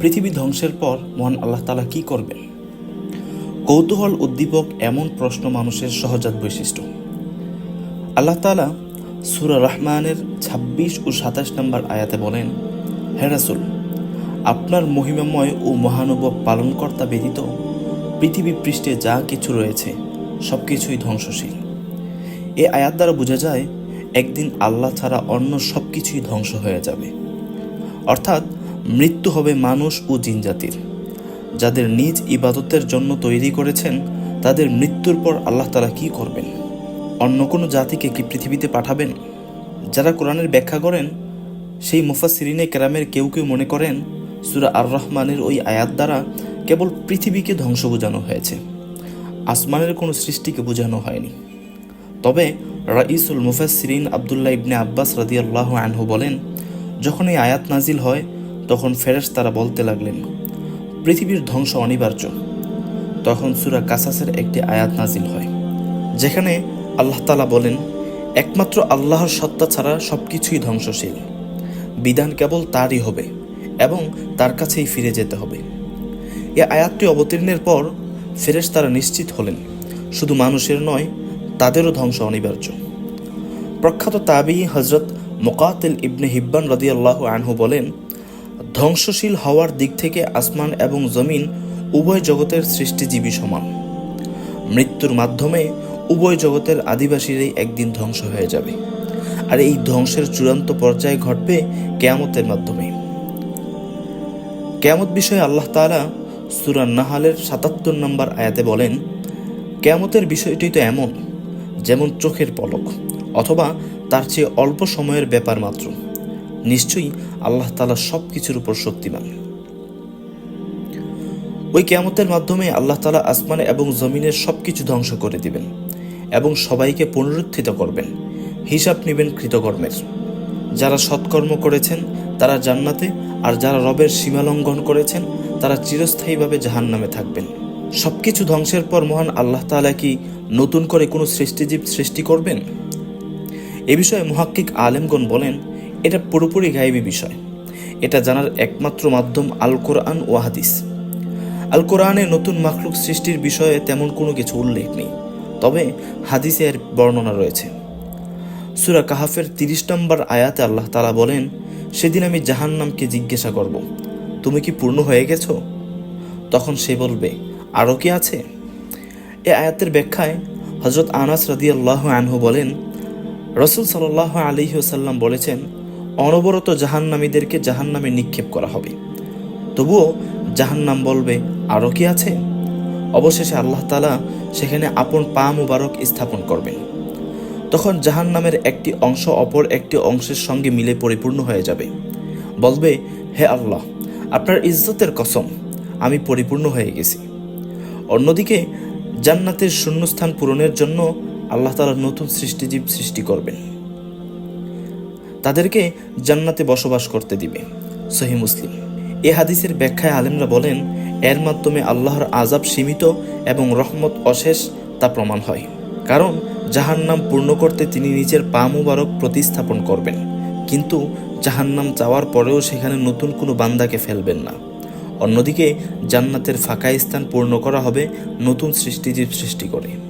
পৃথিবী ধ্বংসের পর মহান আল্লাহ তালা কি করবেন? কৌতূহল উদ্দীপক এমন প্রশ্ন মানুষের সহজাত বৈশিষ্ট্য। আল্লাহ তালা সুরা রহমানের ২৬ ও সাতাশ নম্বর আয়াতে বলেন হেরাসুল আপনার মহিমাময় ও মহানুভব পালনকর্তা ব্যতীত পৃথিবী পৃষ্ঠে যা কিছু রয়েছে সব কিছুই ধ্বংসশীল। এ আয়াত দ্বারা বোঝা যায়, একদিন আল্লাহ ছাড়া অন্য সব কিছুই ধ্বংস হয়ে যাবে। অর্থাৎ মৃত্যু হবে মানুষ ও জিনজাতির যাদের নিজ ইবাদতের জন্য তৈরি করেছেন, তাদের মৃত্যুর পর আল্লাহ তালা কি করবেন? অন্য কোনো জাতিকে কি পৃথিবীতে পাঠাবেন? যারা কোরআনের ব্যাখ্যা করেন, সেই মুফাসিরিনে কেরামের কেউ কেউ মনে করেন, সুরা আর রহমানের ওই আয়াত দ্বারা কেবল পৃথিবীকে ধ্বংস বোঝানো হয়েছে। আসমানের কোনো সৃষ্টিকে বোঝানো হয়নি। তবে রাইসুল মুফাসিরিন আবদুল্লাহ ইবনে আব্বাস রাদিয়াল্লাহু আনহু বলেন, যখন এই আয়াত নাজিল হয় তখন ফেরেশ তারা বলতে লাগলেন, পৃথিবীর ধ্বংস অনিবার্য। তখন সুরা কাসাসের একটি আয়াত নাজিল হয়, যেখানে আল্লাহ তালা বলেন, একমাত্র আল্লাহর সত্তা ছাড়া সব কিছুই ধ্বংসশীল। বিধান কেবল তারই হবে এবং তার কাছেই ফিরে যেতে হবে। এ আয়াতটি অবতীর্ণের পর ফেরেশ তারা নিশ্চিত হলেন, শুধু মানুষের নয়, তাদেরও ধ্বংস অনিবার্য। প্রখ্যাত তাবি হজরত মোকাতিল ইবনে হিব্বান রদিয়াল্লাহ আনহু বলেন ধ্বংসশীল হওয়ার দিক থেকে আসমান এবং জমিন উভয় জগতের সৃষ্টিজীবী সমান। মৃত্যুর মাধ্যমে উভয় জগতের আদিবাসীরাই একদিন ধ্বংস হয়ে যাবে। আর এই ধ্বংসের চূড়ান্ত পর্যায়ে ঘটবে কেয়ামতের মাধ্যমে কেয়ামত বিষয়ে আল্লাহ তালা সূরা নাহালের সাতাত্তর নম্বর আয়াতে বলেন, কেয়ামতের বিষয়টি তো এমন, যেমন চোখের পলক, অথবা তার চেয়ে অল্প সময়ের ব্যাপার মাত্র। নিশ্চয়ই আল্লাহ তালা সব কিছুর উপর শক্তিমান। ওই কেয়ামতের মাধ্যমে আল্লাহ তালা আসমানে এবং জমিনের সব কিছু ধ্বংস করে দিবেন এবং সবাইকে পুনরুত্থিত করবেন, হিসাব নেবেন কৃতকর্মের। যারা সৎকর্ম করেছেন, তারা জান্নাতে, আর যারা রবের সীমালঙ্ঘন করেছেন, তারা চিরস্থায়ীভাবে জাহান্নামে থাকবেন। সবকিছু ধ্বংসের পর মহান আল্লাহ তালা কি নতুন করে কোনো সৃষ্টিজীব সৃষ্টি করবেন? এ বিষয়ে মুহাক্কিক আলেমগণ বলেন এটা পুরোপুরি গায়েবী বিষয়। এটা জানার একমাত্র মাধ্যম আল কোরআন ও হাদিস। আল কোরআনে নতুন মাখলুক সৃষ্টির বিষয়ে তেমন কোনো কিছু উল্লেখ নেই, তবে হাদিসে এর বর্ণনা রয়েছে। সুরা কাহাফের তিরিশ নম্বর আয়াতে আল্লাহ তালা বলেন, সেদিন আমি জাহান্নামকে জিজ্ঞাসা করব, তুমি কি পূর্ণ হয়ে গেছো? তখন সে বলবে আরও কি আছে? এ আয়াতের ব্যাখ্যায় হজরত আনাস রাদি আল্লাহ আনহু বলেন, রসুল সাল্লাহ আলী ওসাল্লাম বলেছেন অনবরত জাহান্নামীদেরকে জাহান্নামে নিক্ষেপ করা হবে। তবুও জাহান্নাম বলবে আরও কি আছে? অবশেষে আল্লাহ তালা সেখানে আপন পা মুবারক স্থাপন করবেন। তখন জাহান্নামের একটি অংশ অপর একটি অংশের সঙ্গে মিলে পরিপূর্ণ হয়ে যাবে। বলবে, হে আল্লাহ, আপনার ইজ্জতের কসম, আমি পরিপূর্ণ হয়ে গেছি। অন্যদিকে জান্নাতের শূন্যস্থান পূরণের জন্য আল্লাহ তালা নতুন সৃষ্টিজীব সৃষ্টি করবেন। তাদেরকে জান্নাতে বসবাস করতে দিবে। সহি মুসলিম। এ হাদিসের ব্যাখ্যায় আলেমরা বলেন, এর মাধ্যমে আল্লাহর আজাব সীমিত এবং রহমত অশেষ তা প্রমাণ হয়। কারণ জাহান্নাম পূর্ণ করতে তিনি নিজের পা মুবারক প্রতিস্থাপন করবেন। কিন্তু জাহান্নাম চাওয়ার পরেও সেখানে নতুন কোনো বান্দাকে ফেলবেন না। অন্যদিকে জান্নাতের ফাঁকা স্থান পূর্ণ করা হবে নতুন সৃষ্টিজীব সৃষ্টি করে।